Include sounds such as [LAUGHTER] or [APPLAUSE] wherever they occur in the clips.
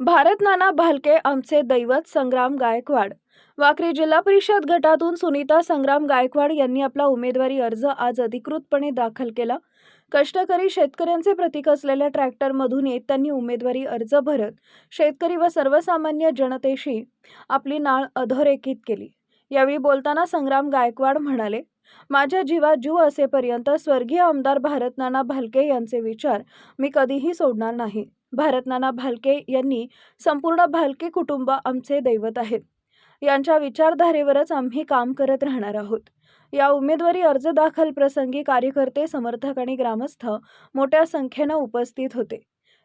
भारत नाना भालके आमचे दैवत संग्राम गायकवाड. वाकरी जिल्हा परिषद गटातून सुनीता संग्राम गायकवाड यांनी आपला उमेदवारी अर्ज आज अधिकृतपणे दाखल केला. कष्टकरी शेतकऱ्यांचे प्रतीक असलेल्या ट्रॅक्टरमधून येत त्यांनी उमेदवारी अर्ज भरत शेतकरी व सर्वसामान्य जनतेशी आपली नाळ अधोरेखित केली. यावेळी बोलताना संग्राम गायकवाड म्हणाले माझ्या जीवात जीव असेपर्यंत स्वर्गीय आमदार भारतनाना भालके यांचे विचार मी कधीही सोडणार नाही. भारतनाना भालके यांनी संपूर्ण भालके कुटुंब आमचे दैवत आहेत. यांच्या विचारधारेवरच आम्ही काम करत राहणार आहोत. या उमेदवारी अर्ज दाखल प्रसंगी कार्यकर्ते समर्थक आणि ग्रामस्थ मोठ्या संख्येनं उपस्थित होते.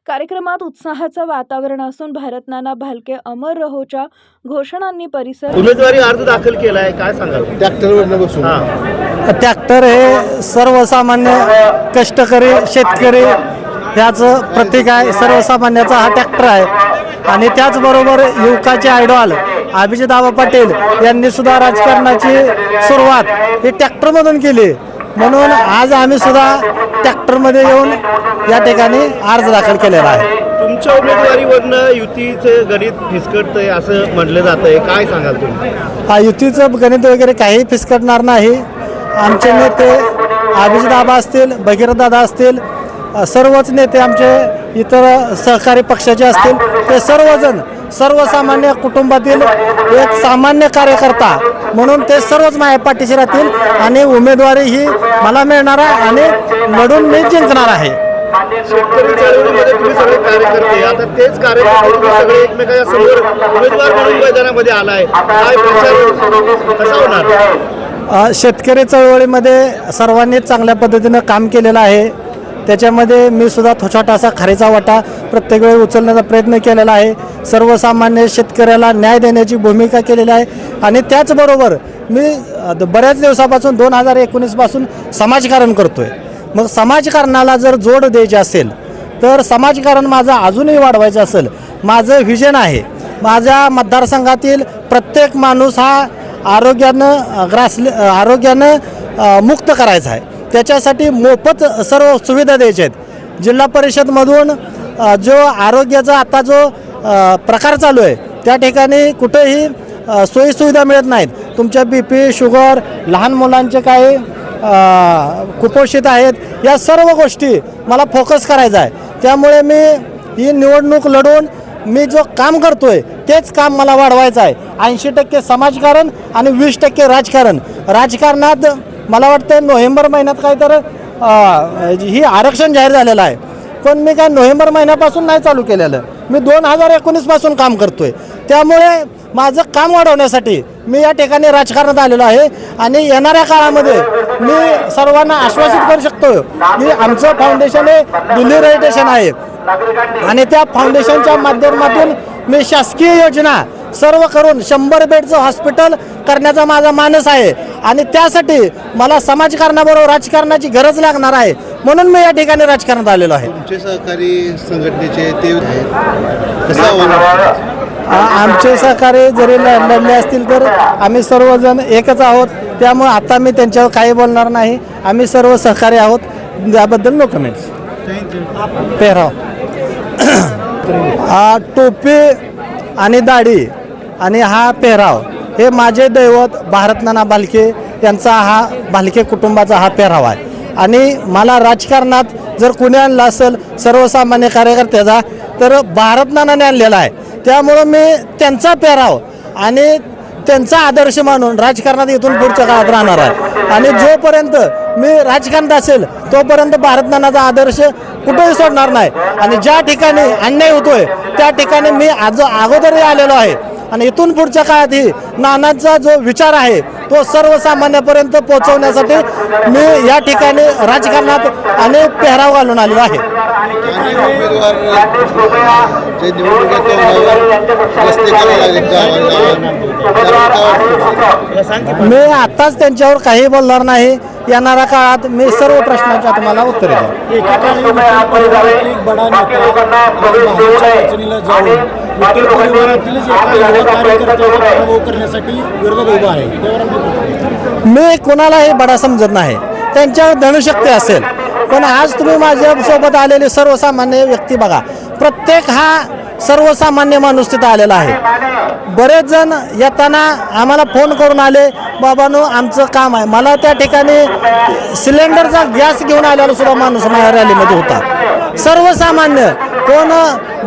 कार्यक्रमात उत्साहाचं वातावरण असून भारतनाना भालके अमर रहोच्या घोषणांनी परिसर उमेदवारी अर्ज दाखल केलाय काय सांगाल? ट्रॅक्टरवरनं बसून. हा. ट्रॅक्टर हे सर्वसामान्य कष्टकरी शेतकरी ह्याचं प्रतीक आहे सर्वसामान्याचा हा ट्रॅक्टर आहे. आणि त्याचबरोबर युवकाचे आयडॉल अभिजितदाबा पाटील यांनी सुद्धा राजकारणाची सुरुवात ही ट्रॅक्टरमधून केली. म्हणून आज आम्ही सुद्धा ट्रॅक्टरमध्ये येऊन या ठिकाणी अर्ज दाखल केलेला आहे. तुमच्या उमेदवारीवरनं युतीचं गणित फिसकटतंय असं म्हटलं जातंय. काय सांगाल तुम्ही? हा युतीचं गणित वगैरे काही फिसकटणार नाही. आमचे नेते अभिजितदाबा असतील भगीरथदादा असतील अ, सर्वच नेते आमचे इतर सहकारी पक्षाचे असतील ते सर्वजण सर्वसामान्य कुटुंबातील एक सामान्य कार्यकर्ता म्हणून ते सर्वच माझ्या पाठीशी राहतील आणि उमेदवारी ही मला मिळणार आहे आणि लढून मी जिंकणार आहे. शेतकरी चळवळीमध्ये तुम्ही सगळे कार्यकर्ते आता तेच कार्यकर्ते तुम्ही सगळे एकमेकाच्या समोर उमेदवार म्हणून मैदानामध्ये आलाय. काय प्रचार कसा होणार? अ, शेतकरी चळवळीमध्ये सर्वांनीच चांगल्या पद्धतीनं काम केलेलं आहे. त्याच्यामध्ये मी सुद्धा थो- छोटासा खारीचा वाटा प्रत्येक वेळी उचलण्याचा प्रयत्न केलेला आहे. सर्वसामान्य शेतकऱ्याला न्याय देण्याची भूमिका केलेली आहे. आणि त्याचबरोबर मी द- बऱ्याच दिवसापासून दोन हजार एकोणीसपासून समाजकारण करतो आहे मग समाजकारणाला जर जोड द्यायची असेल तर समाजकारण माझं अजूनही वाढवायचं असेल. माझं व्हिजन आहे. माझ्या मतदारसंघातील प्रत्येक माणूस हा आरोग्यानं अ, ग्रासले आरोग्यानं मुक्त करायचा आहे. त्याच्यासाठी मोफत सर्व सुविधा द्यायच्या आहेत. जिल्हा परिषदमधून जो आरोग्याचा आता जो प्रकार चालू आहे त्या ठिकाणी कुठेही सोयीसुविधा मिळत नाहीत. तुमच्या बी पी शुगर लहान मुलांचे काही कुपोषित आहेत या सर्व गोष्टी मला फोकस करायचा आहे. त्यामुळे मी ही निवडणूक लढवून मी जो काम करतो आहे तेच काम मला वाढवायचं आहे. ऐंशी टक्के समाजकारण आणि वीस टक्के राजकारण. राजकारणात मला वाटतं नोव्हेंबर महिन्यात काय तर ही आरक्षण जाहीर झालेलं आहे. पण मी काय नोव्हेंबर महिन्यापासून नाही चालू केलेलं. मी दोन हजार एकोणीसपासून काम करतोय. त्यामुळे माझं काम वाढवण्यासाठी मी या ठिकाणी राजकारणात आलेलो आहे आणि येणाऱ्या काळामध्ये मी सर्वांना आश्वासित करू शकतो की आमचं फाउंडेशन हे दिल्ली रेजिटेशन आहे. आणि त्या फाउंडेशनच्या माध्यमातून मी शासकीय योजना सर्व करून शंभर बेडचं हॉस्पिटल करण्याचा माझा मानस आहे. आणि त्यासाठी मला समाजकारणाबरोबर राजकारणाची गरज लागणार आहे. म्हणून मी या ठिकाणी राजकारणात आलेलो आहे. तुमचे सहकारी संघटनेचे ते आमचे सहकारी जरी लढले असतील तर आम्ही सर्वजण एकच आहोत. त्यामुळे आता मी त्यांच्यावर काही बोलणार नाही. आम्ही सर्व सहकारी आहोत. त्याबद्दल नो कमेंट्स पेहराव. [CLEARS THROAT] हा टोपी आणि दाढी आणि हा पेहराव. हे माझे दैवत भारतनाना भालके यांचा हा भालके कुटुंबाचा हा पेहराव आहे. आणि मला राजकारणात जर कुणी आणलं असेल सर्वसामान्य कार्यकर्त्याचा तर भारतनानाने आणलेला आहे. त्यामुळं मी त्यांचा पेहराव आणि त्यांचा आदर्श मानून राजकारणात इथून पुढच्या काळात राहणार आहे. आणि जोपर्यंत मी राजकारणात असेल तोपर्यंत भारतनानाचा आदर्श कुठेही सोडणार नाही. आणि ज्या ठिकाणी अन्याय होतोय त्या ठिकाणी मी आज अगोदरही आलेलो आहे. आणि इथून पुढच्या काळातही नानाचा जो विचार आहे तो सर्वसामान्यापर्यंत पोहोचवण्यासाठी मी या ठिकाणी राजकारणात अनेक पेहराव घालून आलेलो आहे. मी आताच त्यांच्यावर काही बोलणार नाही येणाऱ्या काळात मी सर्व प्रश्नांच्या तुम्हाला उत्तरे देईन. करण्यासाठी विरोधात उभा आहे. मी कोणालाही बडा समजत नाही. त्यांच्यावर धनुशक्ती असेल. पण आज तुम्ही माझ्यासोबत आलेले सर्वसामान्य व्यक्ती बघा. प्रत्येक हा सर्वसामान्य माणूस तिथं आलेला आहे. बरेच जण येताना आम्हाला फोन करून आले बाबानो आमचं काम आहे. मला त्या ठिकाणी सिलेंडरचा गॅस घेऊन आलेला सुद्धा माणूस माझ्या रॅलीमध्ये होता. सर्वसामान्य कोण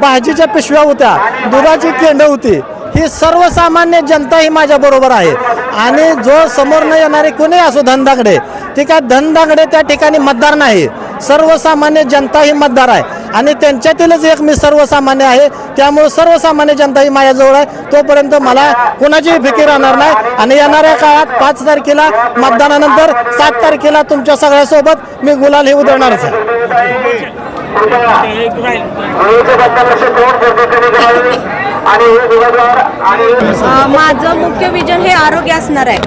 भाजीच्या पिशव्या होत्या दुधाची केंड होती ही सर्वसामान्य जनता ही माझ्या बरोबर आहे. आणि जो समोर न येणारे कोणी असो धंदाकडे ते काय धनदागडे त्या ठिकाणी मतदार नाही. सर्वसामान्य जनता ही मतदार आहे. आणि त्यांच्यातीलच एक मी सर्वसामान्य आहे. त्यामुळे सर्वसामान्य जनता ही माझ्याजवळ आहे. तोपर्यंत मला कोणाचीही फिकीर राहणार नाही. आणि येणाऱ्या काळात पाच तारखेला मतदानानंतर सात तारखेला तुमच्या सगळ्यासोबत मी गुलाल हे उधळणारच आहे. माझं मुख्य विजन हे आरोग्य असणार आहे.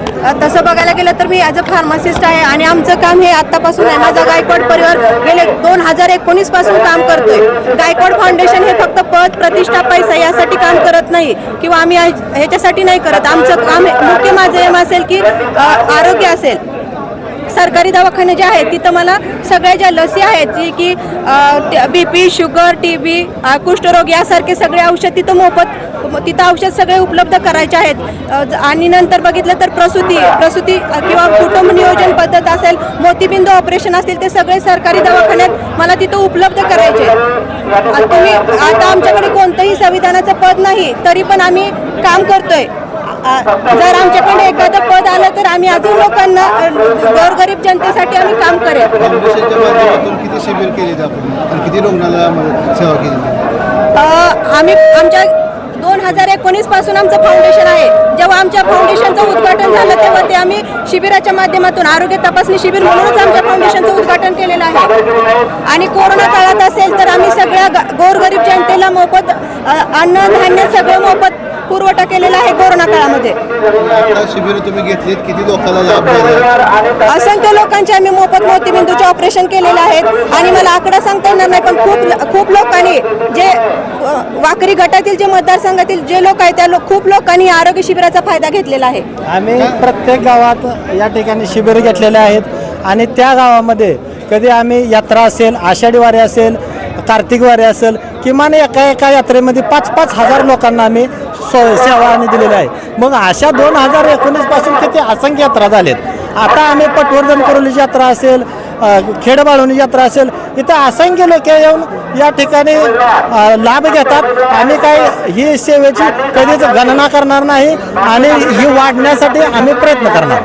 तसं बघायला गेलं तर मी ॲज अ फार्मासिस्ट आहे आणि आमचं काम हे आतापासून आहे. माझा गायकवाड परिवार गेले दोन हजार एकोणीसपासून काम करतोय. गायकवाड फाउंडेशन हे फक्त पद प्रतिष्ठा पैसा यासाठी काम करत नाही किंवा आम्ही ह्याच्यासाठी नाही करत. आमचं काम हे- मुख्य माझं एम असेल की आरोग्य असेल. सरकारी दवाखाने जे आहेत तिथं मला सगळ्या ज्या लसी आहेत जी की B P sugar T B कुष्ठरोग यासारखे सगळे औषध तिथं मोफत तिथं औषध सगळे उपलब्ध करायचे आहेत. ज- आणि नंतर बघितलं तर प्रसूती प्रसूती किंवा कुटुंब नियोजन पद्धत असेल मोतीबिंदू ऑपरेशन असतील ते सगळे सरकारी दवाखान्यात मला तिथं उपलब्ध करायचे तुम्ही आता आमच्याकडे कोणतंही संविधानाचं पद नाही तरी पण आम्ही काम करतोय. जर आमच्याकडे एखादं पद आलं तर आम्ही अजून लोकांना गोरगरीब जनतेसाठी आम्ही काम करेल. किती शिबिर केले किती रुग्णाला मदत- सेवा केली अ, आम्ही आमच्या दोन हजार एकोणीसपासून आमचं फाउंडेशन आहे. जेव्हा आमच्या फाउंडेशनचं उद्घाटन झालं तेव्हा ते आम्ही शिबिराच्या माध्यमातून आरोग्य तपासणी शिबिर म्हणूनच आमच्या फाउंडेशनचं उद्घाटन केलेलं आहे. आणि कोरोना असेल तर आम्ही सगळ्या गोरगरीब जनतेला मोफत अन्न धान्य सगळं मोफत पुरवठा केलेला आहे कोरोना काळामध्ये. शिबिर तुम्ही घेतलीत किती लोकांना लाभ असंख्य लोकांचे आम्ही मोफत मोतीबिंदूचे ऑपरेशन केलेले आहेत. आणि मला आकडा सांगता येणार नाही पण खूप खूप लोकांनी जे वाकरी गटातील जे मतदारसंघातील जे लोक आहेत त्या लोक खूप लोकांनी आरोग्य शिबिराचा फायदा घेतलेला आहे. आम्ही प्रत्येक गावात या ठिकाणी शिबिर घेतलेले आहेत. आणि त्या गावामध्ये कधी आम्ही यात्रा असेल आषाढी वारी असेल कार्तिक वारी असेल किमान एका एका यात्रेमध्ये पाच पाच हजार लोकांना आम्ही सो सेवा आम्ही दिलेली आहे. मग अशा दोन हजार एकोणीसपासून किती असंख्य यात्रा झाल्यात आता आम्ही पटवर्धन करोलीची यात्रा असेल खेडबाळवणी यात्रा असेल इथं असंख्य लोक येऊन या ठिकाणी लाभ घेतात. आम्ही काय ही सेवेची कधीच गणना करणार नाही आणि ही वाढण्यासाठी आम्ही प्रयत्न करणार.